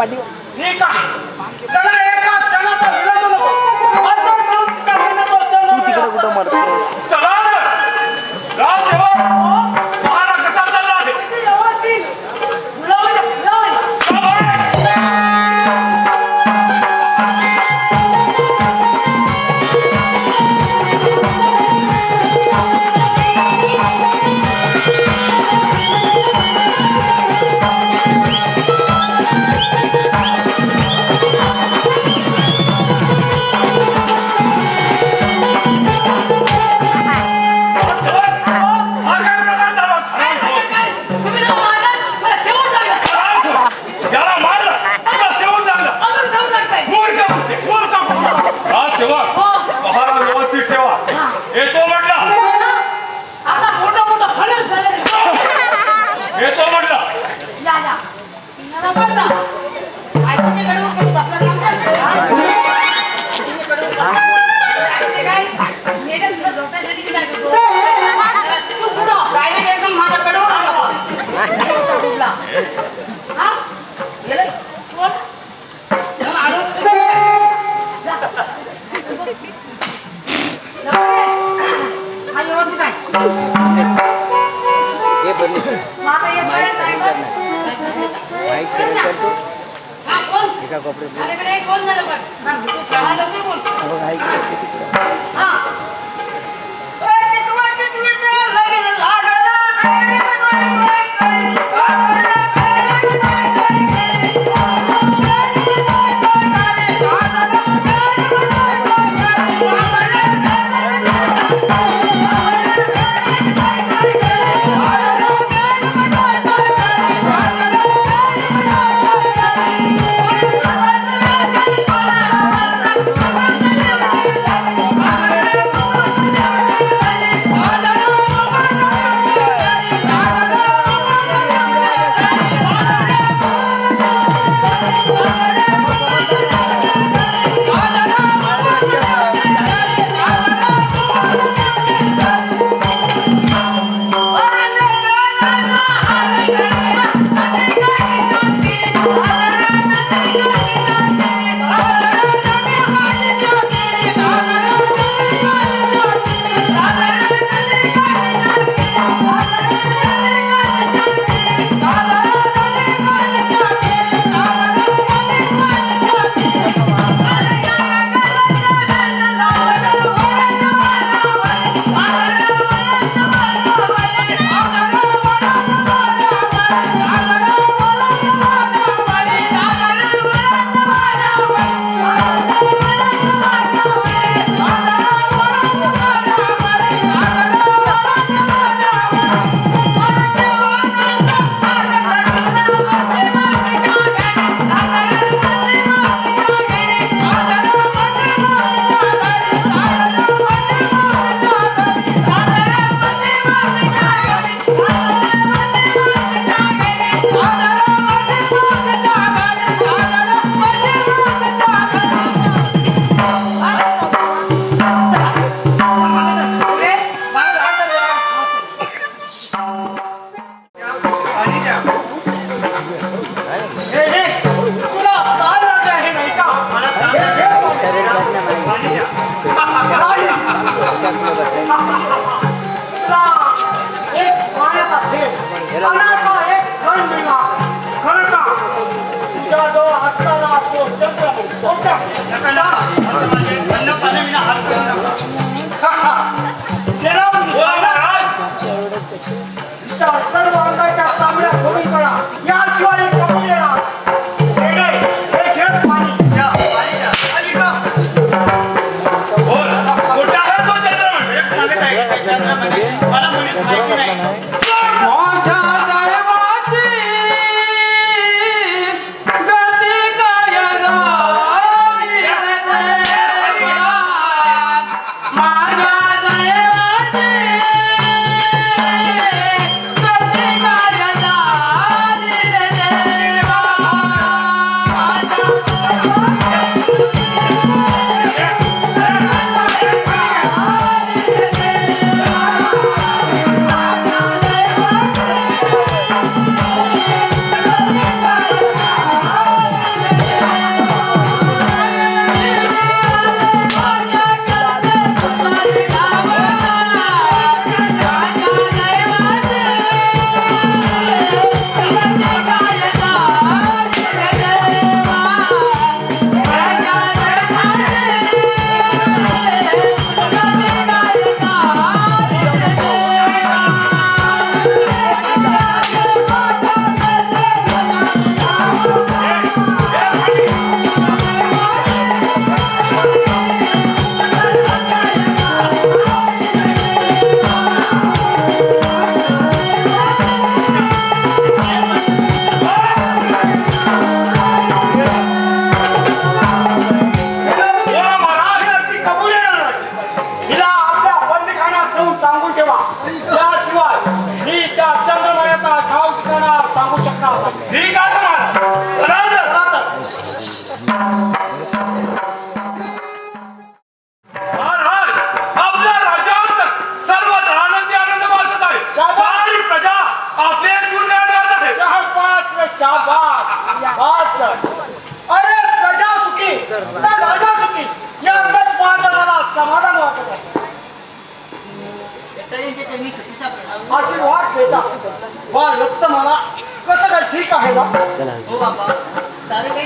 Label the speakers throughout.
Speaker 1: Babadiu. हे
Speaker 2: बंद mic
Speaker 1: cutting करणार माईक कटिंग करतो एका
Speaker 3: कॉपरेट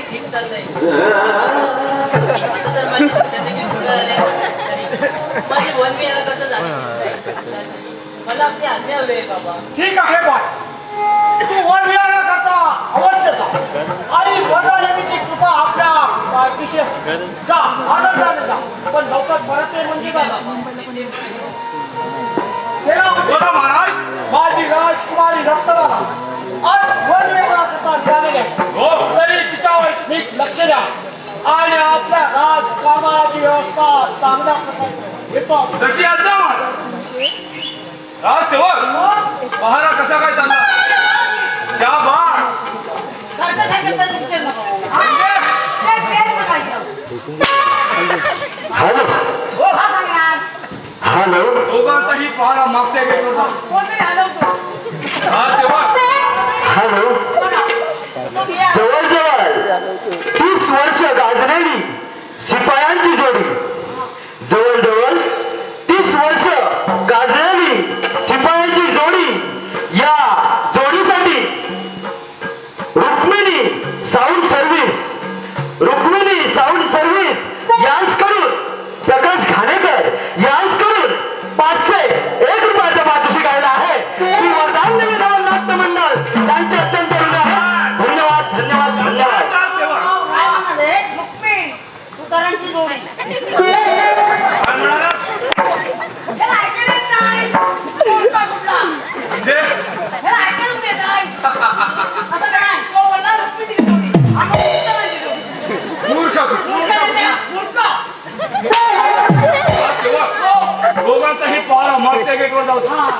Speaker 3: ठीक चाललंय. माझी वन करता आहे. मला आपली आज्ञा बाबा.
Speaker 4: वन करता अवश्य जा. आणि वनराजाची कृपा आपल्या विशेष जा जा. पण लवकर परत ये म्हणजे काय?
Speaker 3: बाबा?
Speaker 4: सेनापती.
Speaker 5: महाराज.
Speaker 4: माझी राजकुमारी
Speaker 5: रक्तवाला.
Speaker 4: तरी तिच्यावर नीट लक्ष द्या आणि आपल्या राजकारणाची व्यवस्था चांगल्या प्रकारे येतो
Speaker 5: जशी आता राजसेवक पहारा कसा काय चालला
Speaker 6: ज्या बास
Speaker 1: हॅलो।
Speaker 5: दोघांचाही पहारा मागच्या गेला राजसेवक
Speaker 1: हॅलो? जवळजवळ तीस वर्ष गाजलेली शिपायांची जोडी.
Speaker 7: 我看。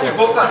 Speaker 5: เก็บพวก
Speaker 7: ก่อ
Speaker 5: น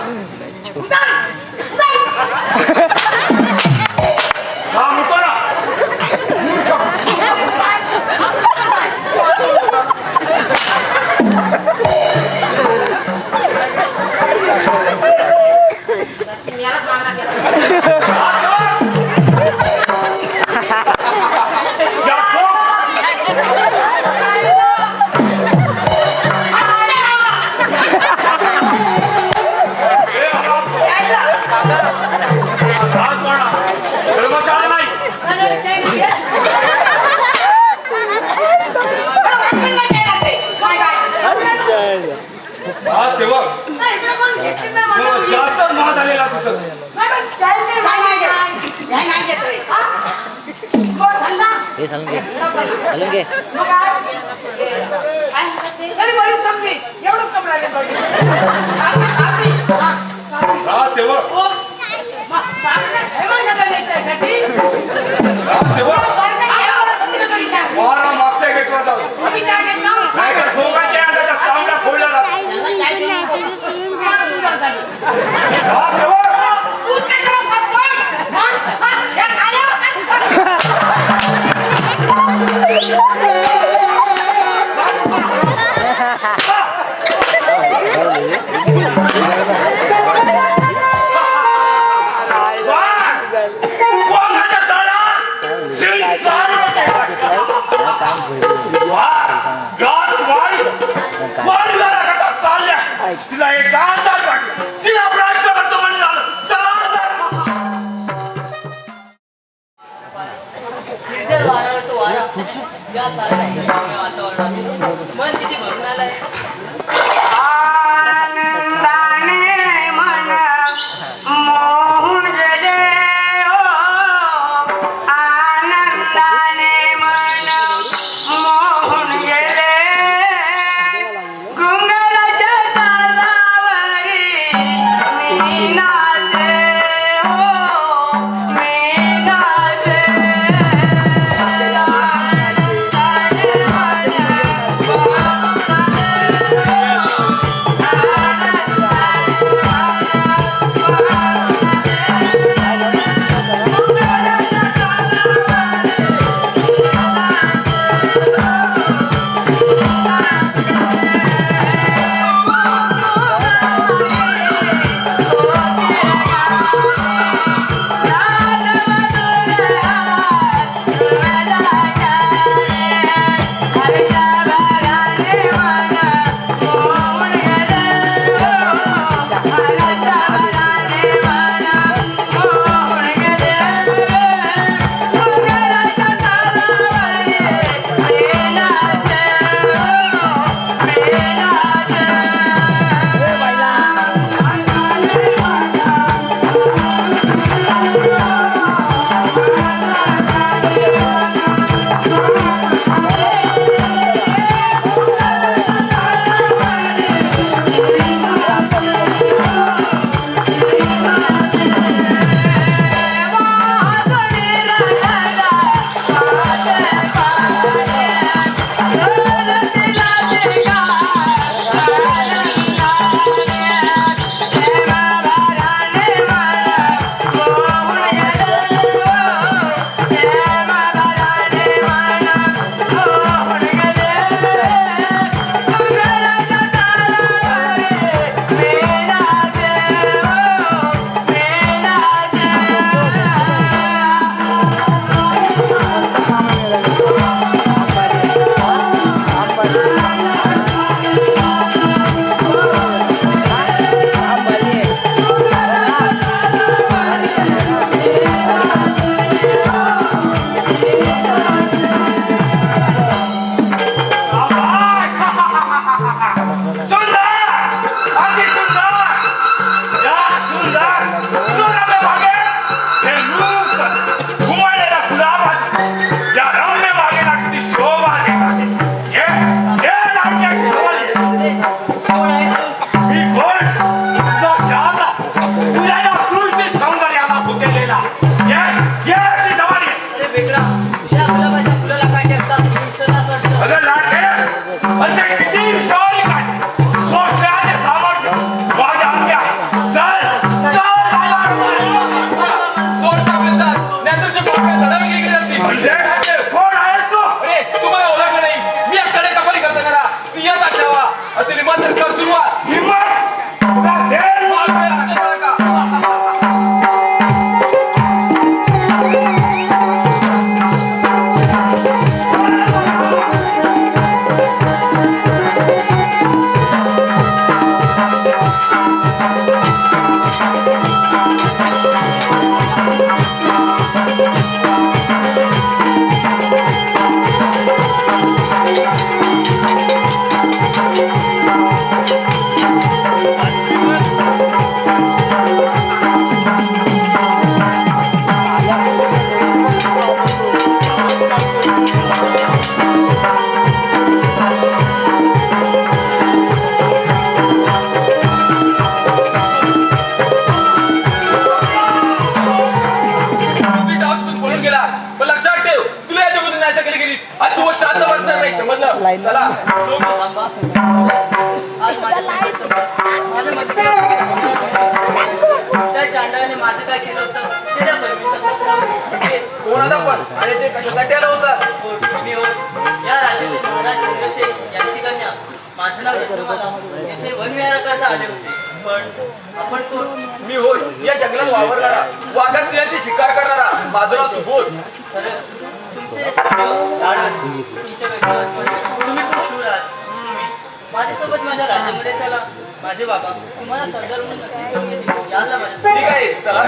Speaker 5: 나오세요.
Speaker 7: वारा
Speaker 5: या
Speaker 6: वातावरणात मन किती भरून आलंय.
Speaker 3: नाही
Speaker 7: समजलं. चला.
Speaker 3: बाबा, आज माझ्या माझ्या मध्ये त्या चांडाने माझं काय केलं होतं? ते त्या परमेश्वराला
Speaker 7: कोण आता पण? आणि ते कशासाठी आलं होतं?
Speaker 3: मी हो या राज्याचे महाराज चंद्रसेन यांची कन्या. माझं नाव आले होते. पण आपण कोण?
Speaker 7: मी होय. या जंगलात वावरणारा वाघा सिंहाची शिकार करणारा माझं नाव सुबोध.
Speaker 3: खरं. माझ्यासोबत माझ्या राज्यामध्ये चला. माझे बाबा. तुम्हाला सरदार म्हणून याला माझ्या
Speaker 7: ठीक आहे चला.